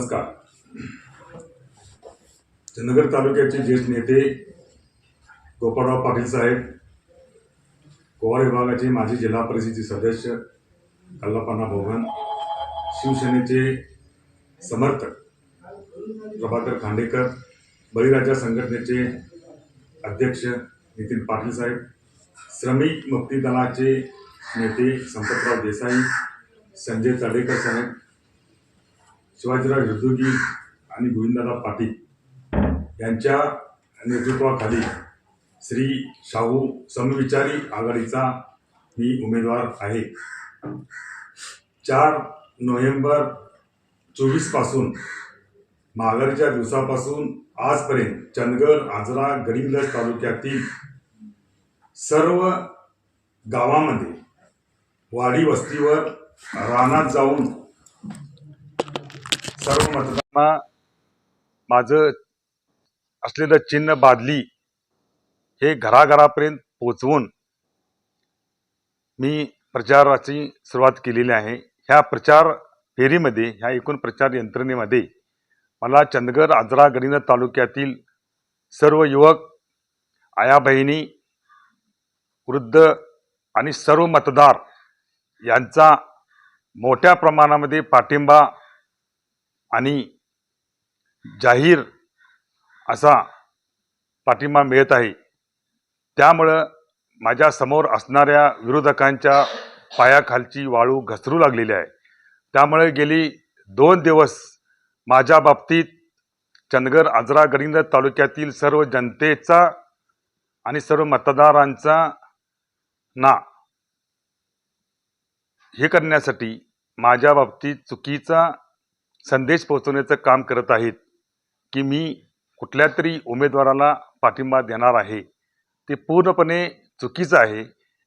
नमस्कार. चंदगड तालुक्याचे ज्येष्ठ नेते गोपाळराव पाटील साहेब कोवार विभागाचे माजी जिल्हा परिषदेचे सदस्य कल्लापन्ना भोगन शिवसेनेचे समर्थक प्रभाकर खांडेकर बळीराजा संघटनेचे अध्यक्ष नितीन पाटील साहेब श्रमिक मुक्ती दलाचे नेते संपतराव देसाई संजय चाडेकर साहेब शिवाजीराव हिरदुगी आणि गोविंददादा पाटील यांच्या नेतृत्वाखाली श्री शाहू समविचारी आघाडीचा मी उमेदवार आहे. चार नोव्हेंबर चोवीसपासून माघारीच्या दिवसापासून आजपर्यंत चंदगड आजरा गडिंगलज तालुक्यातील सर्व गावामध्ये वाडी वस्तीवर रानात जाऊन सर्व मतदारांना माझं असलेलं चिन्ह बादली हे घराघरापर्यंत पोचवून मी प्रचाराची सुरुवात केलेली आहे. ह्या प्रचार फेरीमध्ये ह्या एकूण प्रचार यंत्रणेमध्ये मला चंदगड आजरा गडिंग तालुक्यातील सर्व युवक आया बहिणी वृद्ध आणि सर्व मतदार यांचा मोठ्या प्रमाणामध्ये पाठिंबा आणि जाहीर असा पाठिंबा मिळत आहे. त्यामुळं माझ्यासमोर असणाऱ्या विरोधकांच्या पायाखालची वाळू घसरू लागलेली आहे. त्यामुळे गेली दोन दिवस माझ्या बाबतीत चंदगड आजरा गडिंग तालुक्यातील सर्व जनतेचा आणि सर्व मतदारांचा ना हे करण्यासाठी माझ्या बाबतीत चुकीचा संदेश पोहोचवण्याचं काम करत आहेत की मी कुठल्या तरी उमेदवाराला पाठिंबा देणार आहे ते पूर्णपणे चुकीचं आहे.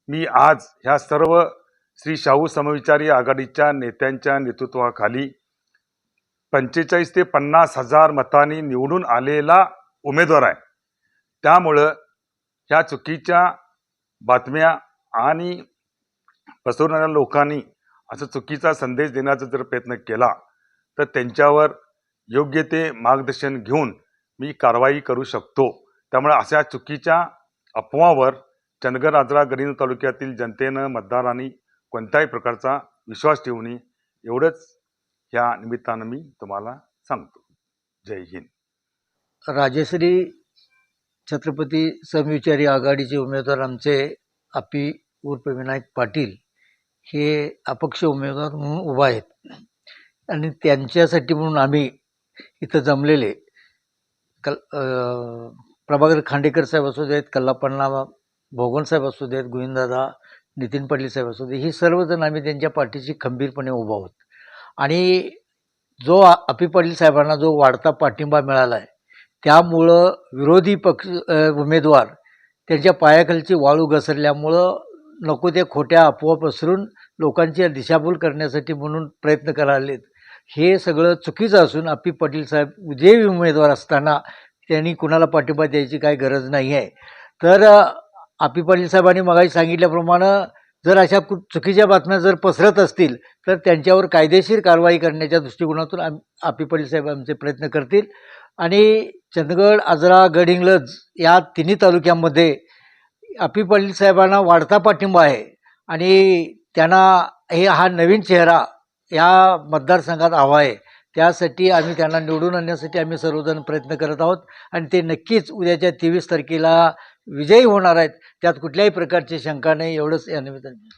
मी आज ह्या सर्व श्री शाहू समविचारी आघाडीच्या नेत्यांच्या नेतृत्वाखाली पंचेचाळीस ते पन्नास हजार मतांनी निवडून आलेला उमेदवार आहे. त्यामुळं ह्या चुकीच्या बातम्या आणि पसरवणाऱ्या लोकांनी असं चुकीचा संदेश देण्याचा जर प्रयत्न केला तर त्यांच्यावर योग्य ते मार्गदर्शन घेऊन मी कारवाई करू शकतो. त्यामुळे अशा चुकीच्या अफवावर चंदगड आजरा गडिंग तालुक्यातील जनतेनं मतदारांनी कोणत्याही प्रकारचा विश्वास ठेवू नये एवढंच या निमित्तानं मी तुम्हाला सांगतो. जय हिंद. राजश्री छत्रपती समविचारी आघाडीचे उमेदवार आमचे आपी उर्फ विनायक पाटील हे अपक्ष उमेदवार म्हणून उभा आहेत. आणि त्यांच्यासाठी म्हणून आम्ही इथं जमलेले. कल प्रभाकर खांडेकर साहेब असू देत कल्लापण्णा भोगन साहेब असू देत गोविंदादा नितीन पाटील साहेब असू दे ही सर्वजण आम्ही त्यांच्या पाठीशी खंबीरपणे उभा आहोत. आणि जो अपी पाटील साहेबांना जो वाढता पाठिंबा मिळाला आहे त्यामुळं विरोधी पक्ष उमेदवार त्यांच्या पायाखालची वाळू घसरल्यामुळं नको त्या खोट्या अफवा पसरून लोकांची दिशाभूल करण्यासाठी म्हणून प्रयत्न करायलेत. हे सगळं चुकीचं असून आप्पी पाटील साहेब विजयी उमेदवार असताना त्यांनी कुणाला पाठिंबा द्यायची काही गरज नाही आहे. तर अ, पाटील साहेबांनी मगाशी सांगितल्याप्रमाणे जर अशा कु- चुकीच्या बातम्या जर पसरत असतील तर त्यांच्यावर कायदेशीर कारवाई करण्याच्या दृष्टिकोनातून आम आपी पाटील साहेब आमचे प्रयत्न करतील. आणि चंदगड आजरा गडिंग्लज या तिन्ही तालुक्यामध्ये आपी पाटील साहेबांना वाढता पाठिंबा आहे. आणि त्यांना हे हा नवीन चेहरा या मतदारसंघात हवा आहे. त्यासाठी आम्ही त्यांना निवडून आणण्यासाठी आम्ही सर्वजण प्रयत्न करत आहोत. आणि ते नक्कीच उद्याच्या तेवीस तारखेला विजयी होणार आहेत. त्यात कुठल्याही प्रकारची शंका नाही. एवढंच या निमित्ताने.